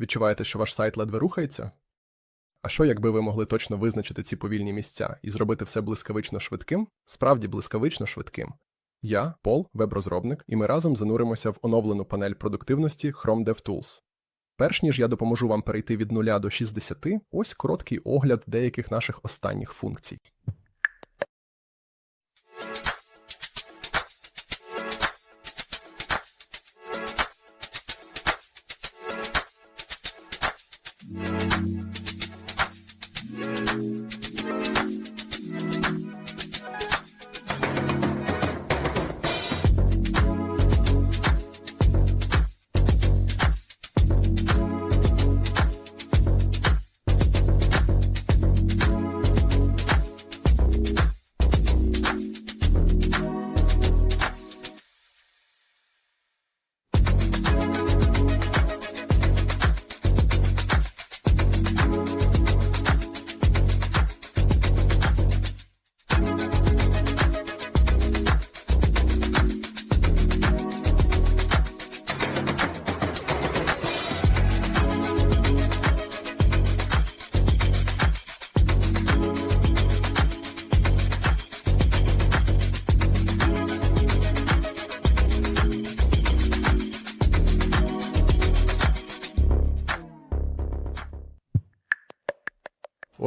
Відчуваєте, що ваш сайт ледве рухається? А що, якби ви могли точно визначити ці повільні місця і зробити все блискавично швидким? Справді блискавично швидким. Я, Пол, веб-розробник, і ми разом зануримося в оновлену панель продуктивності Chrome DevTools. Перш ніж я допоможу вам перейти від 0 до 60, ось короткий огляд деяких наших останніх функцій.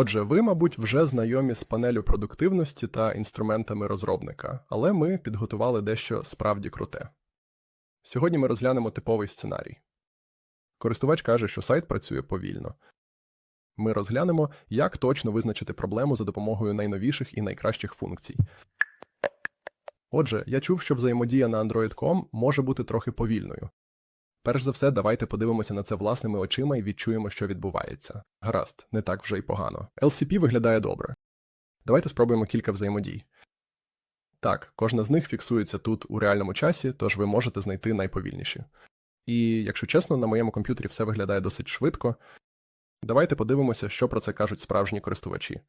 Отже, ви, мабуть, вже знайомі з панелю продуктивності та інструментами розробника, але ми підготували дещо справді круте. Сьогодні ми розглянемо типовий сценарій. Користувач каже, що сайт працює повільно. Ми розглянемо, як точно визначити проблему за допомогою найновіших і найкращих функцій. Отже, я чув, що взаємодія на Android.com може бути трохи повільною. Перш за все, давайте подивимося на це власними очима і відчуємо, що відбувається. Гаразд, не так вже й погано. LCP виглядає добре. Давайте спробуємо кілька взаємодій. Так, кожна з них фіксується тут у реальному часі, тож ви можете знайти найповільніші. І, якщо чесно, на моєму комп'ютері все виглядає досить швидко. Давайте подивимося, що про це кажуть справжні користувачі.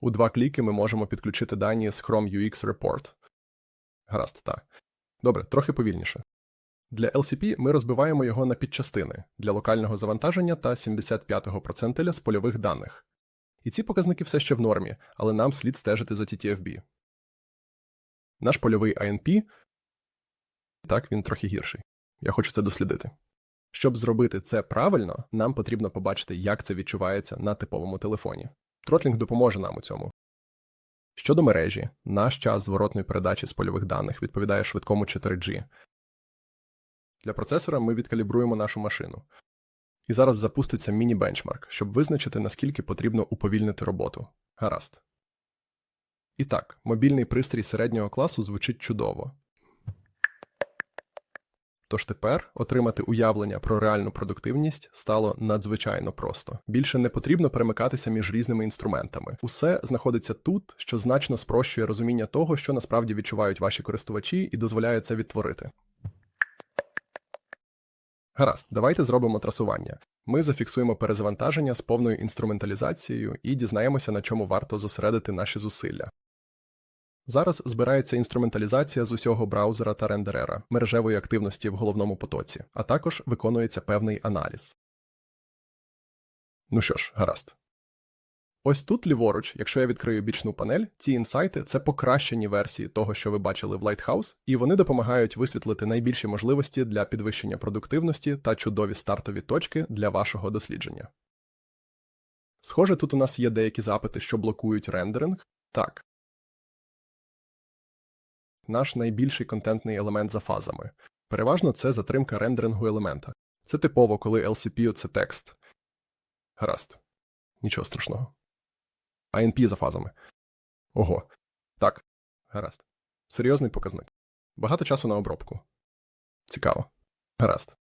У два кліки ми можемо підключити дані з Chrome UX Report. Гаразд, так. Добре, трохи повільніше. Для LCP ми розбиваємо його на підчастини для локального завантаження та 75-го процентиля з польових даних. І ці показники все ще в нормі, але нам слід стежити за TTFB. Наш польовий INP так, він трохи гірший. Я хочу це дослідити. Щоб зробити це правильно, нам потрібно побачити, як це відчувається на типовому телефоні. Тротлінг допоможе нам у цьому. Щодо мережі, наш час зворотної передачі з польових даних відповідає швидкому 4G, для процесора ми відкалібруємо нашу машину. І зараз запуститься міні-бенчмарк, щоб визначити, наскільки потрібно уповільнити роботу. Гаразд. І так, мобільний пристрій середнього класу звучить чудово. Тож тепер отримати уявлення про реальну продуктивність стало надзвичайно просто. Більше не потрібно перемикатися між різними інструментами. Усе знаходиться тут, що значно спрощує розуміння того, що насправді відчувають ваші користувачі, і дозволяє це відтворити. Гаразд, давайте зробимо трасування. Ми зафіксуємо перезавантаження з повною інструменталізацією і дізнаємося, на чому варто зосередити наші зусилля. Зараз збирається інструменталізація з усього браузера та рендерера, мережевої активності в головному потоці, а також виконується певний аналіз. Ну що ж, гаразд. Ось тут ліворуч, якщо я відкрию бічну панель, ці інсайти це покращені версії того, що ви бачили в Lighthouse, і вони допомагають висвітлити найбільші можливості для підвищення продуктивності та чудові стартові точки для вашого дослідження. Схоже, тут у нас є деякі запити, що блокують рендеринг. Так. Наш найбільший контентний елемент за фазами. Переважно це затримка рендерингу елемента. Це типово, коли LCP – це текст. Гаразд. Нічого страшного. INP за фазами. Ого. Так, гаразд. Серйозний показник. Багато часу на обробку. Цікаво. Гаразд.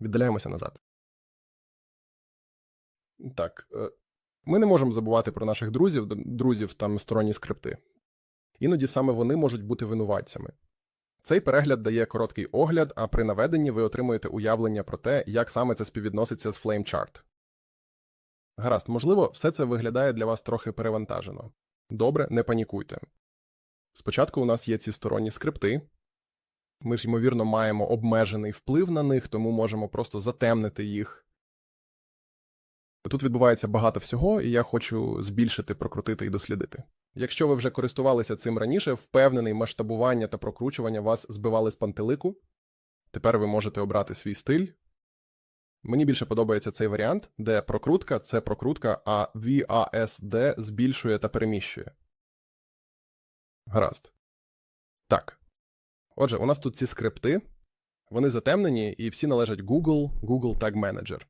Віддаляємося назад. Так. е, Ми не можемо забувати про наших друзів, друзів там сторонні скрипти. Іноді саме вони можуть бути винуватцями. Цей перегляд дає короткий огляд, а при наведенні ви отримуєте уявлення про те, як саме це співвідноситься з FlameChart. Гаразд, можливо, все це виглядає для вас трохи перевантажено. Добре, не панікуйте. Спочатку у нас є ці сторонні скрипти. Ми ж, ймовірно, маємо обмежений вплив на них, тому можемо просто затемнити їх. Тут відбувається багато всього, і я хочу збільшити, прокрутити і дослідити. Якщо ви вже користувалися цим раніше, впевнений, масштабування та прокручування вас збивали з пантелику. Тепер ви можете обрати свій стиль. Мені більше подобається цей варіант, де прокрутка це прокрутка, а VASD збільшує та переміщує. Гаразд. Так. Отже, у нас тут ці скрипти. Вони затемнені і всі належать Google, Google Tag Manager.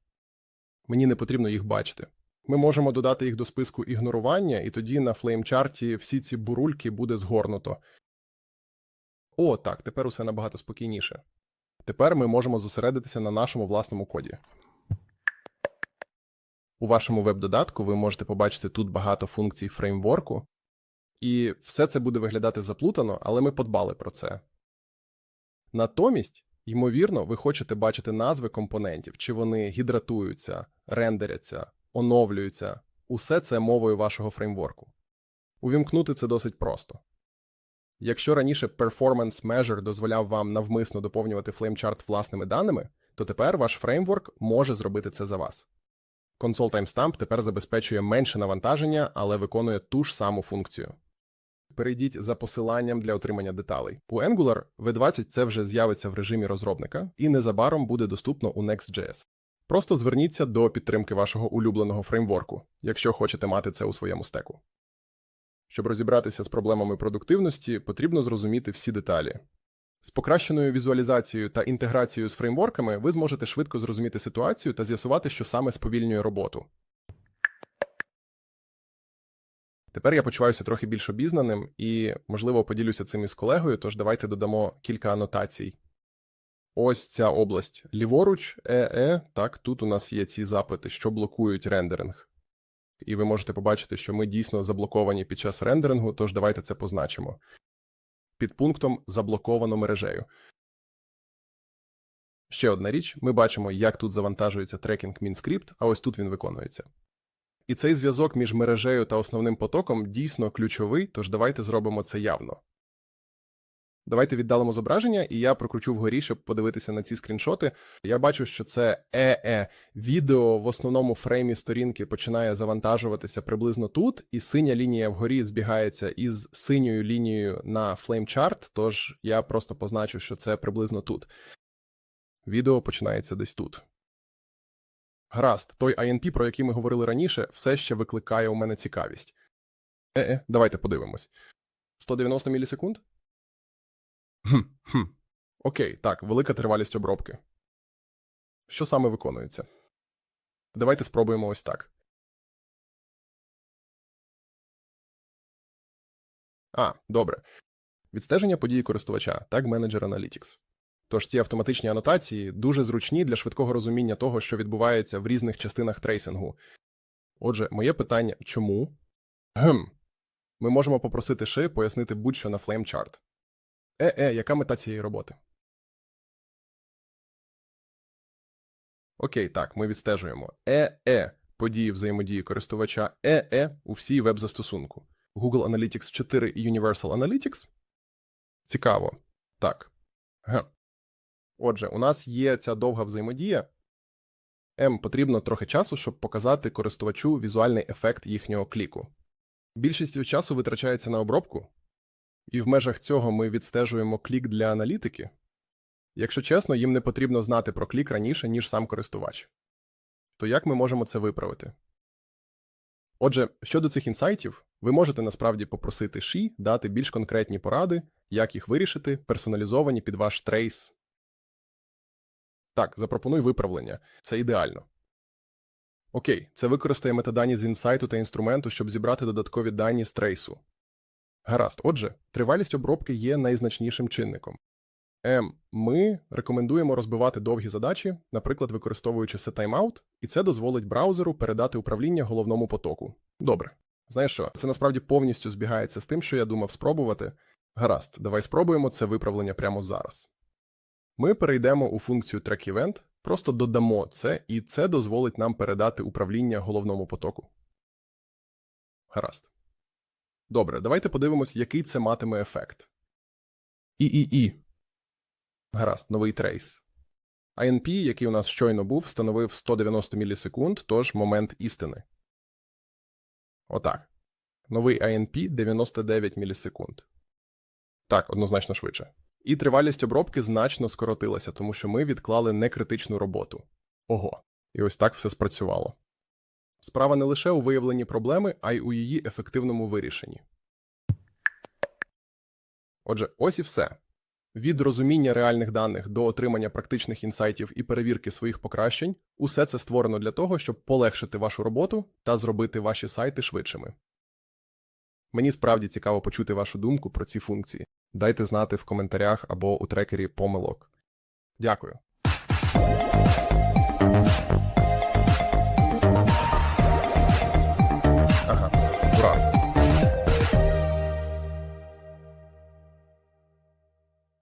Мені не потрібно їх бачити. Ми можемо додати їх до списку ігнорування, і тоді на флеймчарті всі ці бурульки буде згорнуто. О, так, тепер усе набагато спокійніше. Тепер ми можемо зосередитися на нашому власному коді. У вашому веб-додатку ви можете побачити тут багато функцій фреймворку, і все це буде виглядати заплутано, але ми подбали про це. Натомість, ймовірно, ви хочете бачити назви компонентів, чи вони гідратуються, рендеряться, оновлюються, усе це мовою вашого фреймворку. Увімкнути це досить просто. Якщо раніше Performance Measure дозволяв вам навмисно доповнювати флеймчарт власними даними, то тепер ваш фреймворк може зробити це за вас. Console Timestamp тепер забезпечує менше навантаження, але виконує ту ж саму функцію. Перейдіть за посиланням для отримання деталей. У Angular V20 це вже з'явиться в режимі розробника і незабаром буде доступно у Next.js. Просто зверніться до підтримки вашого улюбленого фреймворку, якщо хочете мати це у своєму стеку. Щоб розібратися з проблемами продуктивності, потрібно зрозуміти всі деталі. З покращеною візуалізацією та інтеграцією з фреймворками ви зможете швидко зрозуміти ситуацію та з'ясувати, що саме сповільнює роботу. Тепер я почуваюся трохи більш обізнаним і, можливо, поділюся цим із колегою, тож давайте додамо кілька анотацій. Ось ця область ліворуч, ЕЕ, так, тут у нас є ці запити, що блокують рендеринг. І ви можете побачити, що ми дійсно заблоковані під час рендерингу, тож давайте це позначимо. Під пунктом заблоковано мережею. Ще одна річ, ми бачимо, як тут завантажується трекінг Мінскрипт, а ось тут він виконується. І цей зв'язок між мережею та основним потоком дійсно ключовий, тож давайте зробимо це явно. Давайте віддалимо зображення, і я прокручу вгорі, щоб подивитися на ці скріншоти. Я бачу, що це ЕЕ. Відео в основному фреймі сторінки починає завантажуватися приблизно тут, і синя лінія вгорі збігається із синьою лінією на флеймчарт, тож я просто позначу, що це приблизно тут. Відео починається десь тут. Гаразд, той INP, про який ми говорили раніше, все ще викликає у мене цікавість. Е-е, давайте подивимось. 190 мілісекунд? Хм, хм. Окей, так, велика тривалість обробки. Що саме виконується? Давайте спробуємо ось так. А, добре. Відстеження події користувача, Tag Manager Analytics. Тож ці автоматичні анотації дуже зручні для швидкого розуміння того, що відбувається в різних частинах трейсингу. Отже, моє питання чому? Гм. Ми можемо попросити Ши пояснити будь-що на флеймчарт. Е-е, яка мета цієї роботи? Окей, так, ми відстежуємо. Е-е події взаємодії користувача Е-е у всій веб-застосунку. Google Analytics 4 і Universal Analytics? Цікаво. Так. Г. Отже, у нас є ця довга взаємодія. М потрібно трохи часу, щоб показати користувачу візуальний ефект їхнього кліку. Більшість часу витрачається на обробку, і в межах цього ми відстежуємо клік для аналітики. Якщо чесно, їм не потрібно знати про клік раніше, ніж сам користувач. То як ми можемо це виправити? Отже, щодо цих інсайтів, ви можете насправді попросити Ші дати більш конкретні поради, як їх вирішити, персоналізовані під ваш трейс. Так, запропонуй виправлення. Це ідеально. Окей, це використає метадані з інсайту та інструменту, щоб зібрати додаткові дані з трейсу. Гаразд, отже, тривалість обробки є найзначнішим чинником. М. Ми рекомендуємо розбивати довгі задачі, наприклад, використовуючи setTimeout, і це дозволить браузеру передати управління головному потоку. Добре. Знаєш що, це насправді повністю збігається з тим, що я думав спробувати. Гаразд, давай спробуємо це виправлення прямо зараз. Ми перейдемо у функцію TrackEvent, просто додамо це, і це дозволить нам передати управління головному потоку. Гаразд. Добре, давайте подивимось, який це матиме ефект. ІІІ. Гаразд, новий трейс. INP, який у нас щойно був, становив 190 мілісекунд, тож момент істини. Отак. Новий INP 99 мілісекунд. Так, однозначно швидше. І тривалість обробки значно скоротилася, тому що ми відклали некритичну роботу. Ого. І ось так все спрацювало. Справа не лише у виявленні проблеми, а й у її ефективному вирішенні. Отже, ось і все. Від розуміння реальних даних до отримання практичних інсайтів і перевірки своїх покращень, усе це створено для того, щоб полегшити вашу роботу та зробити ваші сайти швидшими. Мені справді цікаво почути вашу думку про ці функції. Дайте знати в коментарях або у трекері помилок. Дякую.